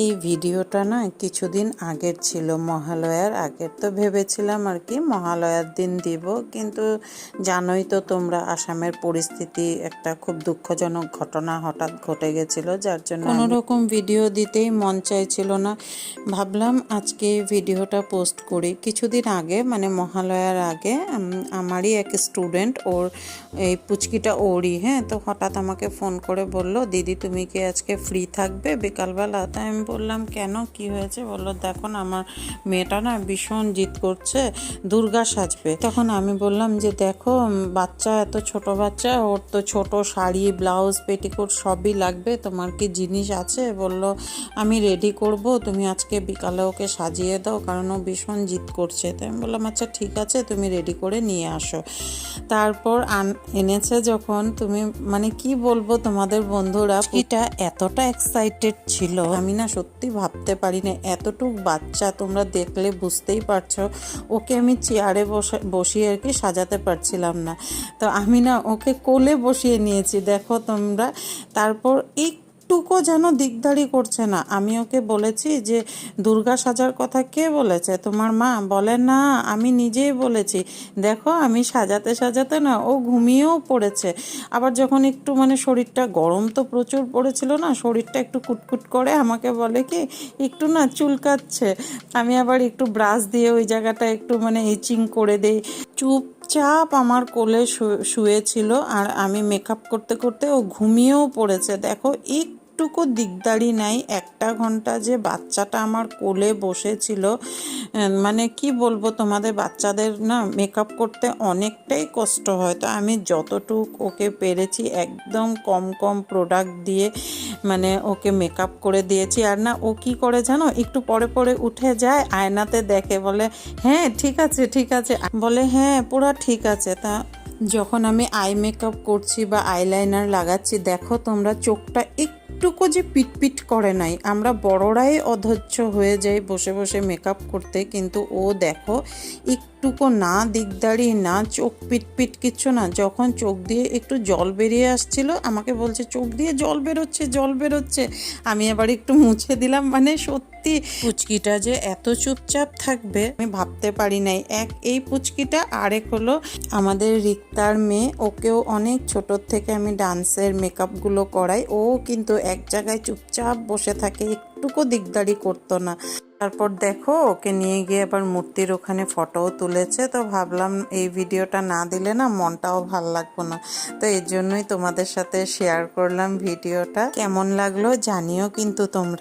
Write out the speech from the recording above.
এই ভিডিওটা না কিছুদিন আগের ছিল, মহালয়ার আগের। তো ভেবেছিলাম আর কি মহালয়ার দিন দিব, কিন্তু জানোই তো তোমরা আসামের পরিস্থিতি, একটা খুব দুঃখজনক ঘটনা হঠাৎ ঘটে গেছিল, যার জন্য কোনো রকম ভিডিও দিতেই মন চাইছিল না। ভাবলাম আজকে ভিডিওটা পোস্ট করি। কিছুদিন আগে মানে মহালয়ার আগে আমারই এক স্টুডেন্ট ওর, এই পুচকিটা ওরই হ্যাঁ তো হঠাৎ আমাকে ফোন করে বলল, দিদি, তুমি কি আজকে ফ্রি থাকবে? বিকালবেলা আমি বললাম কেন? কি হয়েছে? বলল দেখো না আমার মেয়েটা না ভীষণ জিদ করছে দুর্গা সাজবে। তখন আমি বললাম যে দেখো বাচ্চা এত ছোট বাচ্চা ওর তো ছোট শাড়ি ব্লাউজ পেটিকোট সবই লাগবে তোমার কি জিনিস আছে? বলল আমি রেডি করব তুমি আজকে বিকালে ওকে সাজিয়ে দাও কারণ ও ভীষণ জিদ করছে। তো আমি বললাম আচ্ছা ঠিক আছে তুমি রেডি করে নিয়ে আসো। তারপর এনেছে যখন তুমি মানে কি বলব তোমাদের বন্ধুরা এটা এতটা এক্সাইটেড ছিল। আমি না সত্যি ভাবতে পারি না এতটুক বাচ্চা তোমরা দেখলে বুঝতেই পারছ, ওকে আমি চেয়ারে বসে, বসিয়ে আর কি সাজাতে পারছিলাম না। তো আমি না ওকে কোলে বসিয়ে নিয়েছি, দেখো তোমরা। তারপর এই একটুকু যেন দিকদারি করছে না। আমি ওকে বলেছি যে, দুর্গা সাজার কথা কে বলেছে? তোমার মা বলে না, আমি নিজেই বলেছি। দেখো, আমি সাজাতে সাজাতে না, ও ঘুমিয়েও পড়েছে। আবার যখন একটু মানে শরীরটা গরম তো প্রচুর পড়েছিল না, শরীরটা একটু কুটকুট করে আমাকে বলে কি, একটু না চুলকাচ্ছে। আমি আবার একটু ব্রাশ দিয়ে ওই জায়গাটা একটু মানে ইচিং করে দেই। চুপচাপ আমার কোলে শুয়েছিল আর আমি মেকআপ করতে করতে ও ঘুমিয়েও পড়েছে। দেখো একটুকু দিকদারি নাই, একটা ঘণ্টা যে বাচ্চাটা আমার কোলে বসেছিল মানে কি বলব তোমাদের বাচ্চাদের না মেকআপ করতে অনেকটাই কষ্ট হয়। তো আমি যতটুক ওকে পেরেছি, একদম কম কম প্রোডাক্ট দিয়ে মানে ওকে মেকআপ করে দিয়েছি। আর না, ও কি করে জানো, একটু পরে পরে উঠে যায়, আয়নাতে দেখে, বলে হ্যাঁ ঠিক আছে ঠিক আছে। বলে হ্যাঁ পুরো ঠিক আছে। তা যখন আমি আই মেকআপ করছি বা আইলাইনার লাগাচ্ছি, দেখো তোমরা চোখটা একটুকু যে পিটপিট করে নাই, আমরা বড়রাই অধৈর্য হয়ে যাই বসে বসে মেকআপ করতে, কিন্তু ও দেখো একটুকু না দিকদারি না চোখ পিটপিট কিচ্ছু না, যখন চোখ দিয়ে একটু জল বেরিয়ে আসছিল, আমাকে বলছে, চোখ দিয়ে জল বেরোচ্ছে জল বেরোচ্ছে। আমি আবার একটু মুছে দিলাম মানে সত্যি পুচকিটা যে এত চুপচাপ থাকবে, আমি ভাবতে পারি নাই। এক, এই পুচকিটা, আরেক হলো আমাদের রিক্তার মেয়ে, ওকেও অনেক ছোটোর থেকে আমি ডান্সের মেকআপগুলো করাই, ও কিন্তু এক জায়গায় চুপচাপ বসে থাকে, একটুকু দিকদারি করতো না। তারপর দেখো, ওকে নিয়ে গিয়ে আবার মূর্তির ওখানে ফটোও তুলেছে। তো ভাবলাম এই ভিডিওটা না দিলে না মনটাও ভালো লাগবো না। তো এর জন্যই তোমাদের সাথে শেয়ার করলাম ভিডিওটা। কেমন লাগল জানিও কিন্তু তোমরা।